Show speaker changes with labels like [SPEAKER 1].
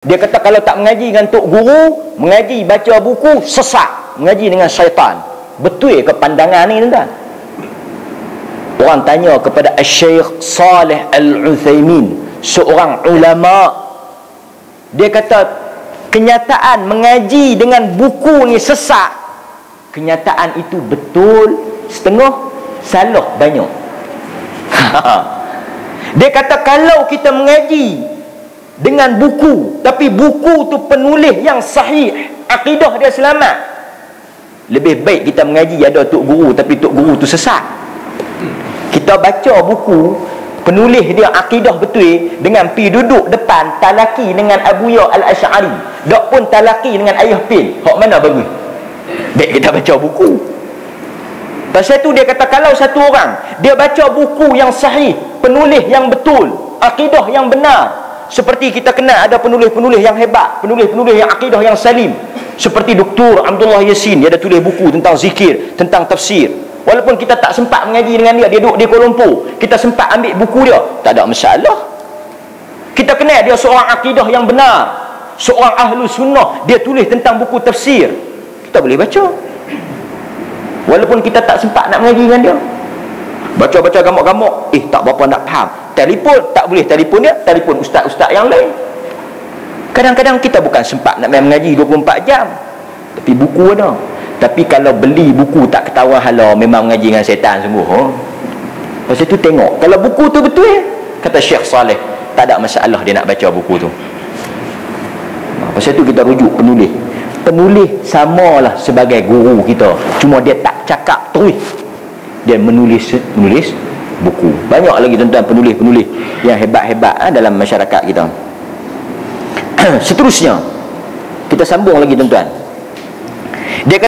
[SPEAKER 1] Dia kata kalau tak mengaji dengan tok guru, mengaji baca buku sesat, mengaji dengan syaitan. Betul ke pandangan ni tuan? Orang tanya kepada Syekh Saleh Al-Utsaimin, seorang ulama. Dia kata kenyataan mengaji dengan buku ni sesat. Kenyataan itu betul setengah, salah banyak. Dia kata kalau kita mengaji dengan buku. Tapi buku tu penulis yang sahih. Akidah dia selamat. Lebih baik kita mengaji ada tok guru tapi tok guru tu sesat. Kita baca buku penulis dia akidah betul dengan pi duduk depan talaki dengan Abu Ya Al-Asy'ari dok pun talaki dengan ayah pin. Hok mana bagus? Baik kita baca buku. Pasal tu dia kata kalau satu orang dia baca buku yang sahih, penulis yang betul, akidah yang benar, seperti kita kenal ada penulis-penulis yang hebat penulis-penulis yang akidah yang salim. Seperti Dr. Abdullah Yasin dia ada tulis buku tentang zikir tentang tafsir. Walaupun kita tak sempat mengaji dengan dia dia duduk di Kuala Lumpur kita sempat ambil buku dia tak ada masalah. Kita kenal dia seorang akidah yang benar seorang ahlu sunnah dia tulis tentang buku tafsir. Kita boleh baca. Walaupun kita tak sempat nak mengaji dengan dia baca-baca gamuk-gamuk. Eh tak berapa nak faham. Telefon tak boleh telefon dia telefon ustaz-ustaz yang lain. Kadang-kadang kita bukan sempat nak main mengaji 24 jam. Tapi buku ada. Tapi kalau beli buku tak ketawa hala memang mengaji dengan setan sungguh. Oh. pasal tu tengok kalau buku tu betul eh? kata Syekh Saleh tak ada masalah dia nak baca buku tu. Pasal tu kita rujuk penulis. Penulis samalah sebagai guru kita. Cuma dia tak cakap terus dia menulis menulis buku. Banyak lagi tuan-tuan penulis-penulis yang hebat-hebat ha, dalam masyarakat kita. Seterusnya kita sambung lagi tuan-tuan. Dia kata